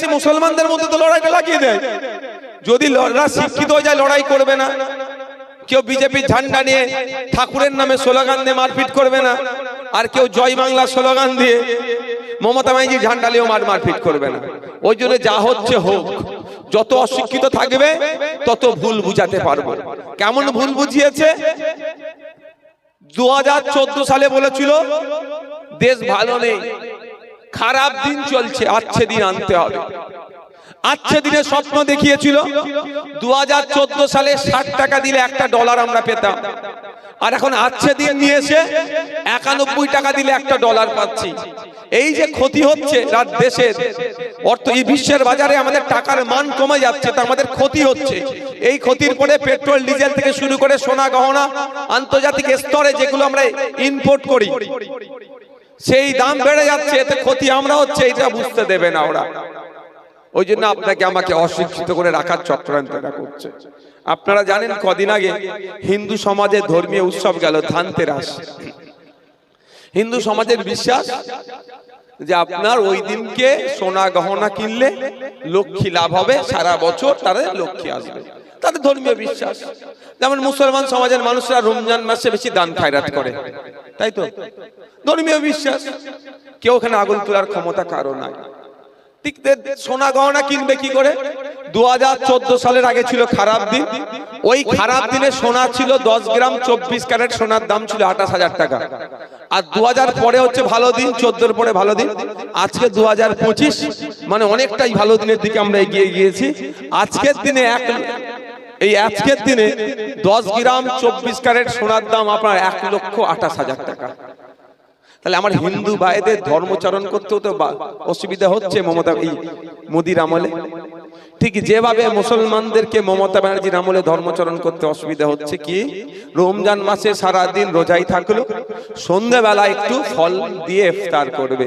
সে মুসলমানদের মধ্যে তো লড়াইটা লাগিয়ে দেয়। যদি শিক্ষিত হয়ে যায়, লড়াই করবে না। কেউ বিজেপির ঝান্ডা নিয়ে ঠাকুরের নামে স্লোগান দিয়ে মারপিট করবে না। আর কেউ জয় বাংলা স্লোগান দিয়ে মমতা ব্যানার্জি ঝান্ডা নিয়েও মার মারপিট করবে না। ওই জন্য যা হচ্ছে হোক, যত অশিক্ষিত থাকবে, তত ভুল বুঝাতে পারব। কেমন ভুল বুঝিয়েছে? দু হাজার চোদ্দ সালে বলেছিল, দেশ ভালো নেই। খারাপ দিন চলছে আচ্ছে দিন আনতে হবে। আচ্ছে দিনে স্বপ্ন দেখিয়েছিল দু হাজার চোদ্দ সালে ষাট টাকা দিলে একটা ডলার আমরা পেতাম। আর এখন আচ্ছে দিন নিয়ে এসে একানব্বই টাকা দিলে একটা ডলার পাচ্ছি। এই যে ক্ষতি হচ্ছে রাত দেশের অর্থ এই বিশ্বের বাজারে আমাদের টাকার মান কমে যাচ্ছে, তা আমাদের ক্ষতি হচ্ছে। এই ক্ষতির পরে পেট্রোল, ডিজেল থেকে শুরু করে সোনা গহনা, আন্তর্জাতিক স্তরে যেগুলো আমরা ইম্পোর্ট করি সেই দাম বেড়ে যাচ্ছে এতে ক্ষতি আমরা হচ্ছে এটা বুঝতে দেবে না ওরা। ওই জন্য আপনাকে আমাকে অশিক্ষিত করে রাখার চক্রান্ত এরা করছে। আপনারা জানেন কদিন আগে হিন্দু সমাজে ধর্মীয় উৎসব গেল ধানতেরাস। হিন্দু সমাজের বিশ্বাস যে আপনার ওই দিনকে সোনা গহনা কিনলে লক্ষ্মী লাভ হবে সারা বছর তাদের লক্ষ্মী আসবে। তাদের ধর্মীয় বিশ্বাস। যেমন মুসলমান সমাজের মানুষরা রমজান মাসে বেশি দান খায়রাত করে। তাই তো? ধর্মীয় বিশ্বাস। কেউ ওখানে আগুন তোলার ক্ষমতা কারও নাই। সোনা গহনা কিনবে কি করে? দু সালের আগে ছিল খারাপ দিন। ওই খারাপ দিনে সোনা ছিল দশ গ্রাম চব্বিশ ক্যারেট, সোনার দাম ছিল আঠাশ হাজার টাকা। আর দু হাজার পরে হচ্ছে ভালো দিন, চোদ্দোর পরে ভালো দিন। আজকে দু মানে অনেকটাই ভালো দিনের দিকে আমরা এগিয়ে গিয়েছি। আজকের দিনে এক এই আজকের দিনে দশ গ্রাম চব্বিশ ক্যারেট সোনার দাম আপনার এক লক্ষ আঠাশ হাজার টাকা। তাহলে আমার হিন্দু ভাইদের ধর্মচরণ করতেও তো অসুবিধা হচ্ছে মমতা এই মোদির আমলে। ঠিক যেভাবে মুসলমানদেরকে মমতা ব্যানার্জির আমলে ধর্মচরণ করতে অসুবিধা হচ্ছে কি? রমজান মাসে সারা দিন রোজাই থাকল, সন্ধ্যাবেলা একটু ফল দিয়ে ইফতার করবে।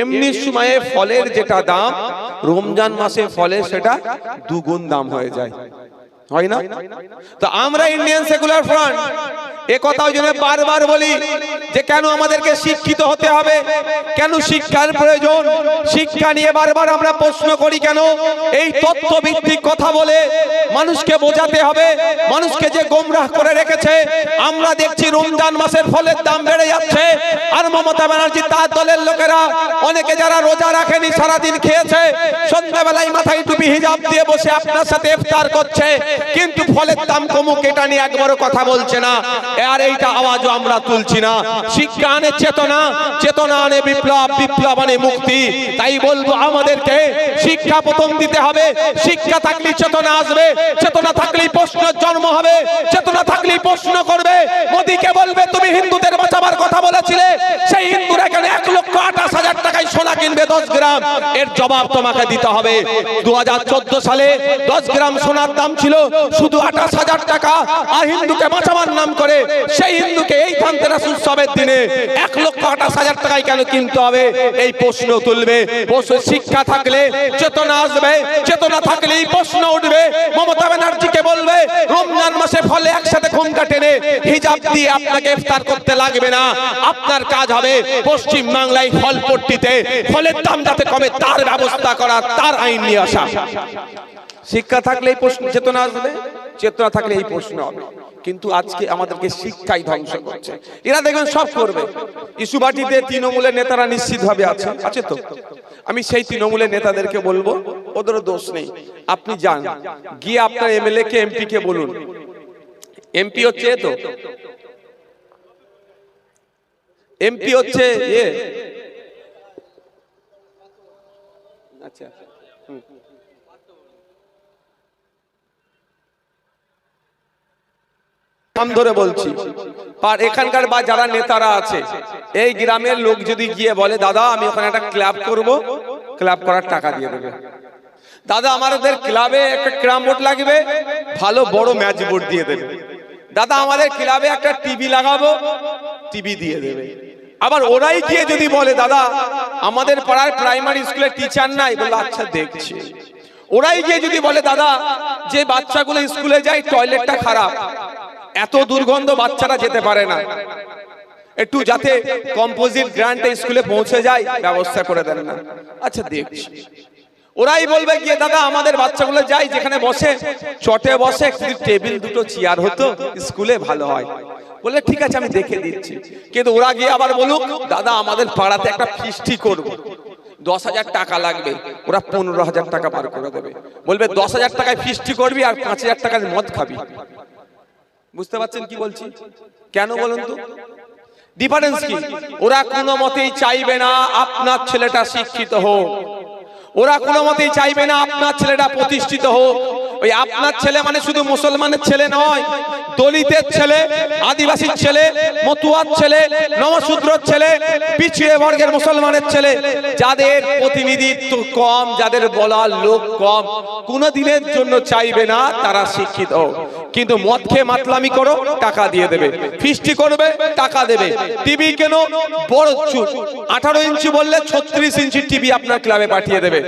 এমনি সময়ে ফলের যেটা দাম, রমজান মাসে ফলের সেটা দুগুণ দাম হয়ে যায়। হয় না? তো আমরা ইন্ডিয়ান সেকুলার ফ্রন্ট এ জন্য বারবার বলি যে কেন আমাদেরকে শিক্ষিত হতে হবে? কেন শিক্ষার প্রয়োজন? শিক্ষা নিয়ে বারবার আমরা প্রশ্ন করি কেন? এই তথ্য ভিত্তিক কথা বলে মানুষকে বোঝাতে হবে, মানুষকে যে গোমরাহ করে রেখেছে। আমরা দেখছি রমজান মাসের ফলের দাম বেড়ে যাচ্ছে আর মমতা ব্যানার্জি তার দলের লোকেরা অনেকে যারা রোজা রাখেনি, সারাদিন খেয়েছে, সন্ধ্যাবেলায় মাথায় টুপি হিজাব দিয়ে বসে আপনার সাথে ইফতার করছে। কিন্তু ফলের দাম কমুক, এটা নিয়ে একবারও কথা বলছে না। আর এইটা আওয়াজও আমরা তুলছি না। শিক্ষা আনে চেতনা চেতনা আনে বিপ্লব বিপ্লব আনে মুক্তি। তাই বলব আমাদেরকে শিক্ষা প্রথম দিতে হবে। শিক্ষা থাকলেই চেতনা আসবে। চেতনা থাকলেই প্রশ্ন জন্ম হবে। চেতনা থাকলেই প্রশ্ন করবে। মোদীকে বলবে, তুমি হিন্দুদের বাঁচাবার কথা বলেছিলে। সেই হিন্দুরা এখানে এক লক্ষ আঠাশ হাজার টাকায় সোনা কিনবে দশ গ্রাম? এর জবাব তোমাকে দিতে হবে। দু হাজার চোদ্দ সালে দশ গ্রাম সোনার দাম ছিল শুধু আঠাশ হাজার টাকা, আর হিন্দুকে বাঁচাবার নাম করে সেই হিন্দুকে এই ধানতেরাস উৎসবের দিনে এক লক্ষ আঠাশ হাজার টাকায় কেন কিনতে হবে? এই প্রশ্ন তুলবে। প্রশ্ন শিক্ষা থাকলে চেতনা আসবে, চেতনা থাকলে এই প্রশ্ন উঠবে। মমতা ব্যানার্জিকে বলবে, রমজান মাসে ফলে একসাথে ঘুমটা টেনে হিজাব দিয়ে আপনাকে ইফতার করতে লাগবে না। আপনার কাজ হবে পশ্চিম বাংলায় ফল পট্টিতে ফলের দাম যাতে কমে, তার ব্যবস্থা করা, তার আইন নিয়ে আসা। শিক্ষা থাকলে এই প্রশ্ন, চেতনা আসবে? চেতনা থাকলে এই প্রশ্ন হবে। কিন্তু আজকে আমাদেরকে শিক্ষাই ধ্বংস করছে। এরা দেখবেন সব করবে। ইস্যুবাটিতে তৃণমূলের নেতারা নিশ্চিতভাবে আছে। আছে তো? আমি সেই তৃণমূলের নেতাদেরকে বলব, ওদেরও দোষ নেই। আপনি যান। গিয়ে আপনার এমএলএ কে এমপি কে বলুন। এমপি হচ্ছে তো? এমপি হচ্ছে আচ্ছা। নাম ধরে বলছি। আর এখানকার বা যারা নেতারা আছে, এই গ্রামের লোক যদি গিয়ে বলে, দাদা, আমি ওখানে একটা ক্লাব করব। ক্লাব করার টাকা দিয়ে দেবে। দাদা, আমাদের ক্লাবে একটা ক্রাম বোর্ড লাগবে। ভালো বড় ম্যাচ বোর্ড দিয়ে দেবে। দাদা, আমাদের ক্লাবে একটা টিভি লাগাবো। টিভি দিয়ে দেবে। আবার ওরাই গিয়ে যদি বলে, দাদা, আমাদের পাড়ার প্রাইমারি স্কুলের টিচার নাই। বলে আচ্ছা দেখছি। ওরাই গিয়ে যদি বলে, দাদা, যে বাচ্চাগুলো স্কুলে যায়, টয়লেটটা খারাপ। এত দুর্গন্ধ বাচ্চারা যেতে পারে না। একটু যাতে কম্পোজিট গ্রান্টে স্কুলে পৌঁছে যায়, ব্যবস্থা করে দেন না। আচ্ছা দেখছি। ওরাই বলবে গিয়ে, দাদা, আমাদের বাচ্চাগুলো যাই, যেখানে বসে। চটে বসে টেবিল দুটো, চেয়ার হতো স্কুলে ভালো হয়। বলে ঠিক আছে, আমি দেখে দিচ্ছি। কিন্তু ওরা গিয়ে আবার বলুক, দাদা, আমাদের পাড়াতে একটা ফিস্টি করব। দশ হাজার টাকা লাগবে। ওরা পনেরো হাজার টাকা বার করে দেবে। বলবে, দশ হাজার টাকায় ফিস্টি করবি আর পাঁচ হাজার টাকার মদ খাবি। বুঝতে পারছেন কি বলছি? কেন বলুন তো? ডিফারেন্স কি? ওরা কোনো মতেই চাইবে না আপনার ছেলেটা শিক্ষিত হোক। ওরা কোনো মতেই চাইবে না আপনার ছেলেটা প্রতিষ্ঠিত হোক। ওই আপনার ছেলে মানে শুধু মুসলমানের ছেলে নয় দলিতের ছেলে আদিবাসীর ছেলে মতুয়ার ছেলে নমশূদ্রর ছেলে পিছিয়ে বর্গের মুসলমানের ছেলে। যাদের প্রতিনিধিত্ব কম যাদের বলার লোক কম কোনো দিনের জন্য চাইবে না তারা শিক্ষিত হোক। কিন্তু মদ খেয়ে মাতলামি করো, টাকা দিয়ে দেবে। ফিস্টি করবে, টাকা দেবে। টিভি কেন? বড় আঠারো ইঞ্চি বললে ছত্রিশ ইঞ্চি টিভি আপনার ক্লাবে পাঠিয়ে দেবে।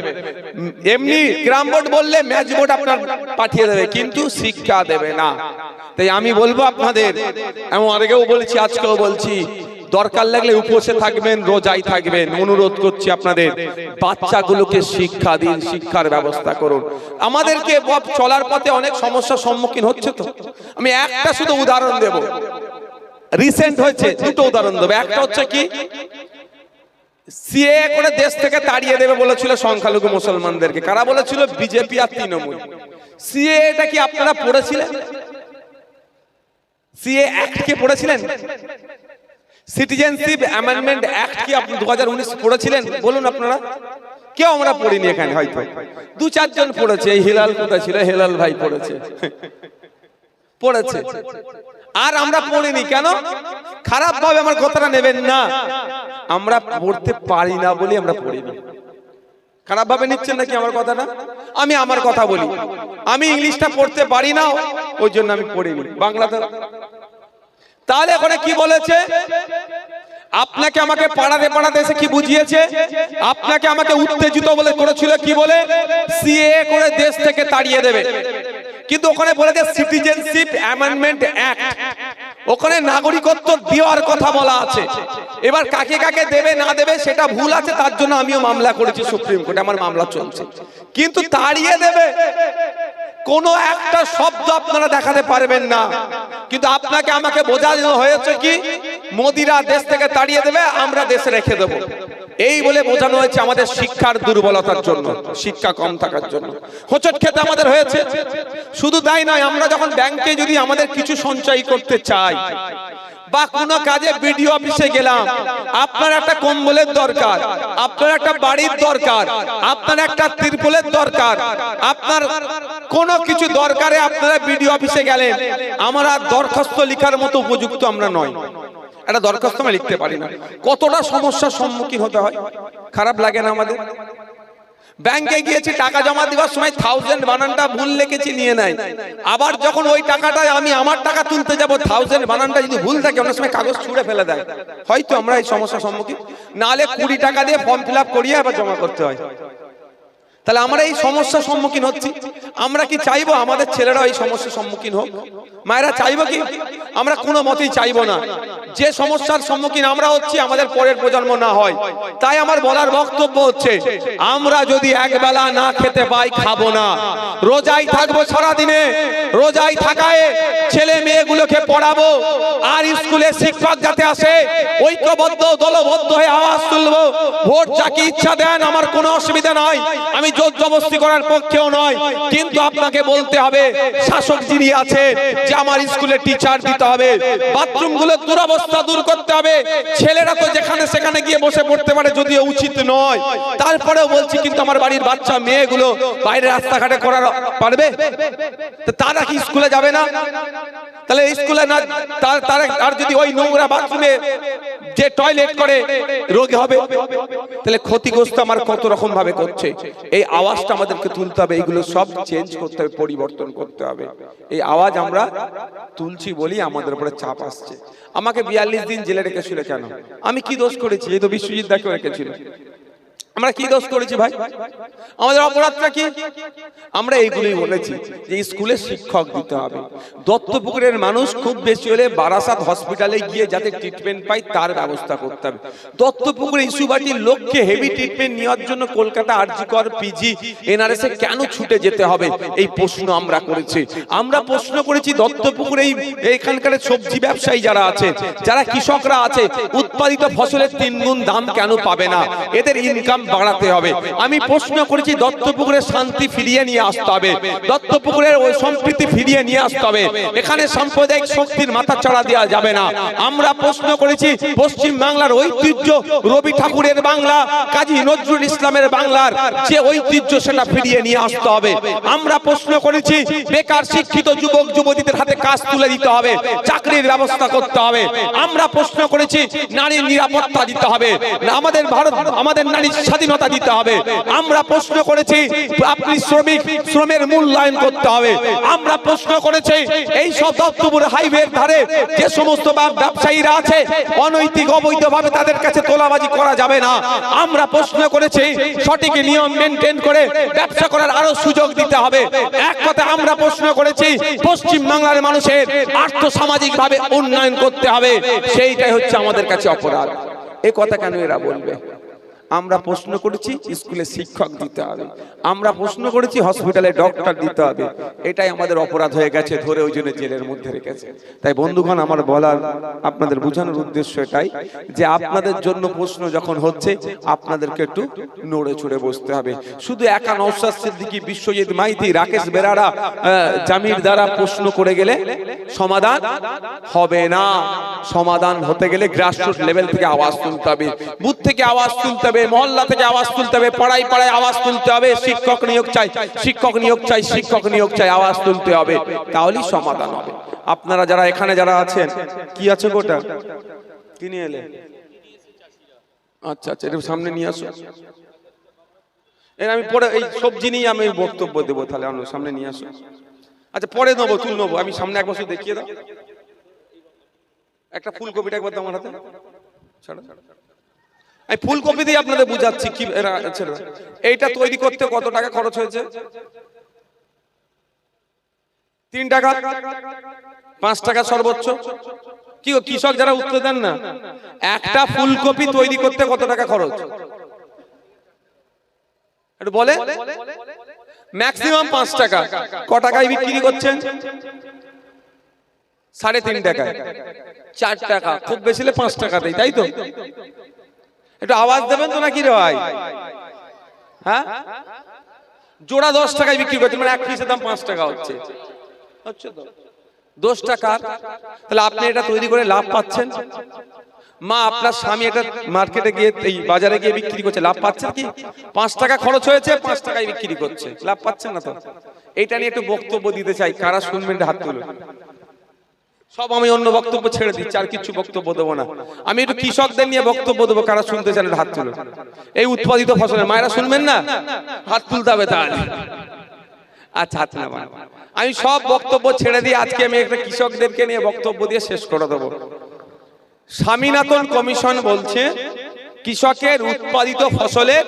এমনি গ্রাম বোর্ড বললে ম্যাচ বোর্ড আপনার পাঠিয়ে দেবে, কিন্তু শিক্ষা দেবে না। তাই আমি বলব আপনাদের, এমন আগেও বলছি, আজকেও বলছি দরকার লাগলে উপসে থাকবেন রোজাই থাকবেন। অনুরোধ করছি আপনাদের, বাচ্চাগুলোকে শিক্ষা দিন, শিক্ষার ব্যবস্থা করুন। আমাদেরকে চলার পথে অনেক সমস্যার সম্মুখীন হচ্ছে তো। আমি একটা শুধু উদাহরণ দেব। রিসেন্ট হয়েছে, দুটো উদাহরণ দেবো। একটা হচ্ছে কি সিএ করে দেশ থেকে তাড়িয়ে দেবে বলেছিল সংখ্যালঘু মুসলমানদেরকে। কারা বলেছিল? বিজেপি আর তৃণমূল। সিএ এটা কি আপনারা পড়েছিলেন? সিএ অ্যাক্ট কে পড়েছিলেন? সিটিজেনশিপ অ্যামেন্ডমেন্ট অ্যাক্ট কি আপনি দু হাজার উনিশ পড়েছিলেন? বলুন আপনারা। কেউ আমরা পড়িনি এখানে হয়তো। দু চারজন পড়েছে। এই হিলাল ছিল? হেলাল ভাই পড়েছে। পড়েছে। আর আমরা পড়িনি কেন? খারাপ ভাবে আমার কথাটা নেবেন না। আমরা পড়তে পারি না বলে আমরা পড়িনি খারাপ ভাবে নিচ্ছেন নাকি আমার কথাটা? আমি আমার কথা বলি। আমি ইংলিশটা পড়তে পারি না, ওই জন্য আমি পড়িনি। বাংলাতে তাহলে ওখানে কি বলেছে? আপনাকে আমাকে পাড়াতে পাড়াতে এসে কি বুঝিয়েছে? আপনাকে আমাকে উত্তেজিত বলে করেছিল কি বলে? সিএ করে দেশ থেকে তাড়িয়ে দেবে। কিন্তু ওখানে বলেছে সিটিজেনশিপ অ্যামেন্ডমেন্ট অ্যাক্ট ওখানে নাগরিকত্ব দেওয়ার কথা বলা আছে। এবার কাকে কাকে দেবে, না দেবে, সেটা ভুল আছে, তার জন্য আমিও মামলা করেছি সুপ্রিম কোর্টে। আমার মামলা চলছে। কিন্তু তাড়িয়ে দেবে। কোনো একটা শব্দ আপনারা দেখাতে পারবেন না। কিন্তু আপনাকে আমাকে বোঝানো হয়েছে কি? মোদিরা দেশ থেকে তাড়িয়ে দেবে, আমরা দেশে রেখে দেব। এই বলে বোঝানো হয়েছে আমাদের শিক্ষার দুর্বলতার জন্য, শিক্ষা কম থাকার জন্য। হোঁচট খেতে আমাদের হয়েছে। শুধু তাই নয়, আমরা যখন ব্যাংকে যদি আমাদের কিছু সঞ্চয় করতে চাই বা কোনো কাজে বিডিও অফিসে গেলাম। আপনার একটা কম্বলের দরকার, আপনার একটা বাড়ির দরকার, আপনার একটা তিরপলের দরকার, আপনার কোনো কিছু দরকারে আপনারা বিডিও অফিসে গেলেন। আমরা দরখাস্ত লেখার মতো উপযুক্ত আমরা নয়। একটা দরখাস্ত আমরা লিখতে পারি না। কতটা সমস্যার সম্মুখীন হতে হয়? খারাপ লাগে না আমাদের? ব্যাংকে গিয়েছি টাকা জমা দেওয়ার সময় থাউজেন্ড বানানটা ভুল লিখেছি নিয়ে নেয় আবার যখন ওই টাকাটা আমি আমার টাকা তুলতে যাব থাউজেন্ড বানানটা যদি ভুল থাকে অনেক সময় কাগজ ছুঁড়ে ফেলে দেয়। হয়তো আমরা এই সমস্যার সম্মুখীন। নালে কুড়ি টাকা দিয়ে ফর্ম ফিল আপ করিয়ে আবার জমা করতে হয়। তাহলে আমরা এই সমস্যার সম্মুখীন হচ্ছি। আমরা কি চাইব আমাদের ছেলেরা এই সমস্যার সম্মুখীন হোক? মায়েরা চাইব কি? আমরা কোনো মতেই চাইব না। যে সমস্যার সম্মুখীন আমরা হচ্ছি, আমাদের পরের প্রজন্ম না হয়। তাই আমার বলার বক্তব্য হচ্ছে, আমরা যদি একবেলা না খেতে পাই, খাব না। রোজাই থাকব সারা দিনে রোজাই থাকায় ছেলে মেয়েগুলোকে পড়াবো, আর স্কুলে শিক্ষক যাতে আসে, ঐক্যবদ্ধ, দলবদ্ধ হয়ে আওয়াজ তুলবো। ভোট যাকে ইচ্ছা দেন, আমার কোনো অসুবিধা নাই। আমি জোর করার পক্ষেও নয়। কিন্তু আপনাকে বলতে হবে, শাসক যিনি আছে যে আমার স্কুলে টিচার দিতে হবে। বাথরুমগুলো দুরবস্থা দূর করতে হবে। ছেলেরা তো যেখানে সেখানে গিয়ে বসে পড়তে পারে, যদিও উচিত নয়। তারপরেও বলছি, কিন্তু আমার বাড়ির বাচ্চা, মেয়েগুলো বাইরে রাস্তাঘাটে করার পারবে? তারা কি স্কুলে যাবে না? তাহলে স্কুলে না তারা, আর যদি ওই নোংরা বাথরুমে যে টয়লেট করে, রোগী হবে। তাহলে ক্ষতিগ্রস্ত আমার কত রকম ভাবে করছে? এই আওয়াজটা আমাদেরকে তুলতে হবে, এইগুলো সব চেঞ্জ করতে হবে, পরিবর্তন করতে হবে। এই আওয়াজ আমরা তুলছি বলি আমাদের উপরে চাপ আসছে। আমাকে বিয়াল্লিশ দিন জেলে রেখেছিল কেন? আমি কি দোষ করেছি? এই তো বিশ্বজিৎ দাকে রেখেছিল। আমরা কি দোষ করেছি ভাই? আমাদের অপরাধটা কি? আমরা এইগুলোই বলেছি যে স্কুলে শিক্ষক দিতে হবে। দত্তপুকুরের মানুষ খুব বেশি হলে বারাসাত হসপিটালে গিয়ে যাতে ট্রিটমেন্ট পায়, তার ব্যবস্থা করতে হবে। দত্তপুকুর ইস্যুবাটির লক্ষ্যে হেভি ট্রিটমেন্ট নেওয়ার জন্য কলকাতা আরজিকর পিজি এনআরএসে কেন ছুটে যেতে হবে? এই প্রশ্ন আমরা করেছি। আমরা প্রশ্ন করেছি দত্তপুকুর এখানকার সবজি ব্যবসায়ী যারা আছে, যারা কৃষকরা আছে, উৎপাদিত ফসলের তিন গুণ দাম কেন পাবে না? এদের ইনকাম বাড়াতে হবে। আমি প্রশ্ন করেছি দত্তপুকুরের শান্তি ফিরিয়ে নিয়ে আসতে হবে। দত্তপুকুরের ওই সম্প্রীতি ফিরিয়ে নিয়ে আসতে হবে। এখানে সাম্প্রদায়িক শক্তির মাথা চড়া দেওয়া যাবে না। আমরা প্রশ্ন করেছি, পশ্চিম বাংলার ঐতিহ্য, রবি ঠাকুরের বাংলা, কাজী নজরুল ইসলামের বাংলার যে ঐতিহ্য সেটা ফিরিয়ে নিয়ে আসতে হবে। আমরা প্রশ্ন করেছি, বেকার শিক্ষিত যুবক, যুবতীদের হাতে কাজ তুলে দিতে হবে, চাকরির ব্যবস্থা করতে হবে। আমরা প্রশ্ন করেছি, নারীর নিরাপত্তা দিতে হবে। আমাদের ভারত, আমাদের নারীর স্বাধীনতা দিতে হবে। আমরা প্রশ্ন করেছি, আপনি শ্রমিক, শ্রমের মূল্যায়ন করতে হবে। আমরা প্রশ্ন করেছি, এই সব দত্তপুর হাইওয়ের ধারে যে সমস্ত ব্যবসায়ীরা আছে, অনৈতিক, অবৈধভাবে তাদের কাছে তোলাবাজি করা যাবে না। আমরা প্রশ্ন করেছি, সঠিক নিয়ম মেনটেন করে ব্যবসা করার আরও সুযোগ দিতে হবে। এক কথা আমরা প্রশ্ন করেছি, পশ্চিম বাংলার মানুষের আর্থ সামাজিক ভাবে উন্নয়ন করতে হবে। সেইটাই হচ্ছে আমাদের কাছে অপরাধ। এ কথা কেন এরা বলবে? আমরা প্রশ্ন করেছি, স্কুলে শিক্ষক দিতে হবে। আমরা প্রশ্ন করেছি হসপিটালে ডক্টর দিতে হবে। এটাই আমাদের অপরাধ হয়ে গেছে, ধরে ওই জন্য জেলের মধ্যে রেখেছে। তাই বন্ধুগণ, আমার বলার, আপনাদের বোঝানোর উদ্দেশ্য এটাই যে আপনাদের জন্য প্রশ্ন যখন হচ্ছে, আপনাদেরকে একটু নড়ে চড়ে বসতে হবে। শুধু একা নৌসাদ সিদ্দিকী, বিশ্বজিৎ মাইতি, রাকেশ বেরারা জামির দ্বারা প্রশ্ন করে গেলে সমাধান হবে না। সমাধান হতে গেলে গ্রাসরুট লেভেল থেকে আওয়াজ তুলতে হবে। বুথ থেকে আওয়াজ তুলতে হবে। মহল্লা থেকে আওয়াজ তুলতে হবে, পাড়ায় পাড়ায় আওয়াজ তুলতে হবে, শিক্ষক নিয়োগ চাই, শিক্ষক নিয়োগ চাই, শিক্ষক নিয়োগ চাই, আওয়াজ তুলতে হবে, তাহলেই সমাধান হবে। আপনারা যারা এখানে যারা আছেন, কি আছে গোটা? কি নিয়ে এলে? আচ্ছা আচ্ছা এটা সামনে নিয়ে আসো। এর আমি পরে, এই সবজি নিয়ে আমি বক্তব্য দেবো তাহলে আনো সামনে নিয়ে আসো। আচ্ছা পরে নেব, তুল নেব, আমি সামনে এক বছর দেখিয়ে দাও। একটা ফুলকপিটা একবার দাও আমার হাতে। ছাড়ো। আমি ফুলকপি দিয়ে আপনাদের বুঝাচ্ছি কি। এইটা তৈরি করতে কত টাকা খরচ হয়েছে? তিন টাকা? পাঁচ টাকা সর্বোচ্চ? কি কৃষক যারা উত্তর দেন না, একটা ফুলকপি তৈরি করতে কত টাকা খরচ? একটু বলে। ম্যাক্সিমাম পাঁচ টাকা। ক টাকায় বিক্রি করছেন? সাড়ে তিন টাকা চার টাকা। খুব বেশি পাঁচ টাকা দেয়, তাই তো? একটু আওয়াজ দেবেন তো নাকি রে ভাই? হ্যাঁ? জোড়া দশ টাকায় বিক্রি করছেন মানে এক পিসের দাম পাঁচ টাকা হচ্ছে। হচ্ছে তো? দশ টাকা? তাহলে আপনি এটা তৈরি করে লাভ পাচ্ছেন? মা, আপনার স্বামী এটা মার্কেটে গিয়ে, এই বাজারে গিয়ে বিক্রি করছে, লাভ পাচ্ছেন কি? পাঁচ টাকা খরচ হয়েছে, পাঁচ টাকায় বিক্রি করছে। লাভ পাচ্ছেন না তো? এইটা নিয়ে একটু বক্তব্য দিতে চাই, কারা শুনবেন এটা হাত তুলুন। সব আমি অন্য বক্তব্য ছেড়ে দিচ্ছি, আর কিছু বক্তব্য দেবো না। আমি একটু কৃষকদের নিয়ে বক্তব্য দেবো, কারা শুনতে চান হাত তুলুন এই উৎপাদিত ফসলের মায়েরা শুনবেন না? হাত তুলতে হবে তাহলে। আচ্ছা আমি সব বক্তব্য ছেড়ে দিয়ে আজকে আমি একটা কৃষকদেরকে নিয়ে বক্তব্য দিয়ে শেষ করে দেবো। স্বামীনাথন কমিশন বলছে, কৃষকের উৎপাদিত ফসলের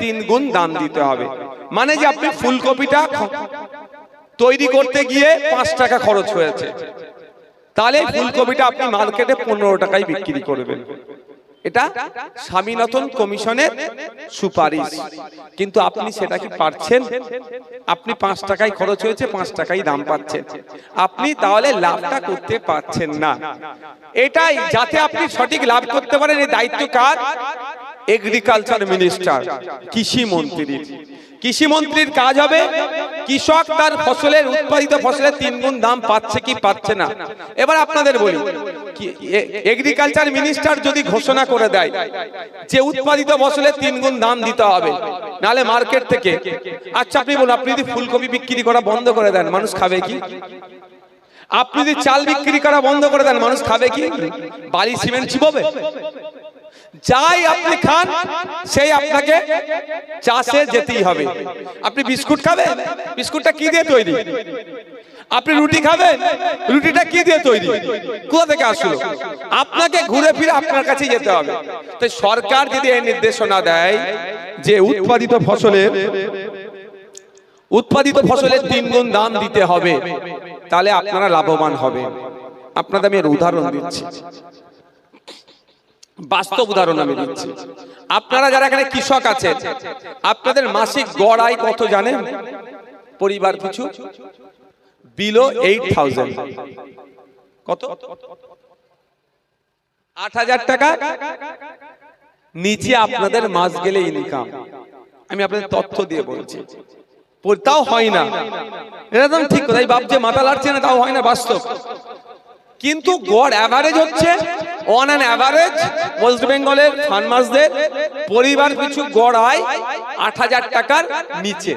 তিন গুণ দাম দিতে হবে। মানে যে আপনি ফুলকপিটা তৈরি করতে গিয়ে পাঁচ টাকা খরচ হয়েছে। তাহলে ফুলকপিটা আপনি মার্কেটে পনেরো টাকায় বিক্রি করবেন। এটা স্বামীনাথন কমিশনের সুপারিশ। কিন্তু আপনি সেটা কি পারছেন? আপনি পাঁচ টাকায় খরচ হয়েছে পাঁচ টাকায় দাম পাচ্ছেন। আপনি তাহলে লাভটা করতে পারছেন না। এটাই যাতে আপনি সঠিক লাভ করতে পারেন এই দায়িত্ব কার? এগ্রিকালচার মিনিস্টার কৃষি মন্ত্রীর কৃষি মন্ত্রীর কাজ হবে, কৃষক তার ফসলের উৎপাদিত ফসলের তিন গুণ দাম পাচ্ছে কি পাচ্ছে না? এবার আপনাদের বলি এগ্রিকালচার মিনিস্টার যদি ঘোষণা করে দেয় যে উৎপাদিত ফসলের তিন গুণ দাম দিতে হবে, নালে মার্কেট থেকে আচ্ছা আপনি বলুন, আপনি যদি ফুলকপি বিক্রি করা বন্ধ করে দেন, মানুষ খাবে কি? আপনি যদি চাল বিক্রি করা বন্ধ করে দেন, মানুষ খাবে কি? বালি, সিমেন্ট চিববে যাই আপনি খান, সেই আপনাকে চাষে যেতেই হবে। আপনি বিস্কুট খাবেন? বিস্কুটটা কি দিয়ে তৈরি? আপনি রুটি খাবেন? রুটিটা কি দিয়ে তৈরি? কোথা থেকে আসলো? আপনাকে ঘুরে ফিরে আপনার কাছে যেতে হবে। তাই সরকার যদি এই নির্দেশনা দেয় যে উৎপাদিত ফসলের উৎপাদিত ফসলের তিন গুণ দাম দিতে হবে, তাহলে আপনারা লাভবান হবে আপনাদের আমি এর উদাহরণ দিচ্ছি। বাস্তব উদাহরণ আমি দিচ্ছি। আপনারা যারা এখানে কৃষক আছেন, আপনাদের মাসিক গড় আয় কত জানেন? পরিবার কিছু? বিলো এইট থাউজেন্ড কত? আট হাজার টাকা? নিচে আপনাদের মাস গেলে ইনকাম আমি আপনাদের তথ্য দিয়ে বলছি। তাও হয় না। এরকম ঠিক কথা বাপ যে মাথা লাড়ছে না, তাও হয় না বাস্তব। কিন্তু গড় অ্যাভারেজ হচ্ছে অন অ্যান অ্যাভারেজ ওয়েস্ট বেঙ্গলের ফার্মার্সদের পরিবার কিছু গড় আয় আট হাজার টাকার নিচে।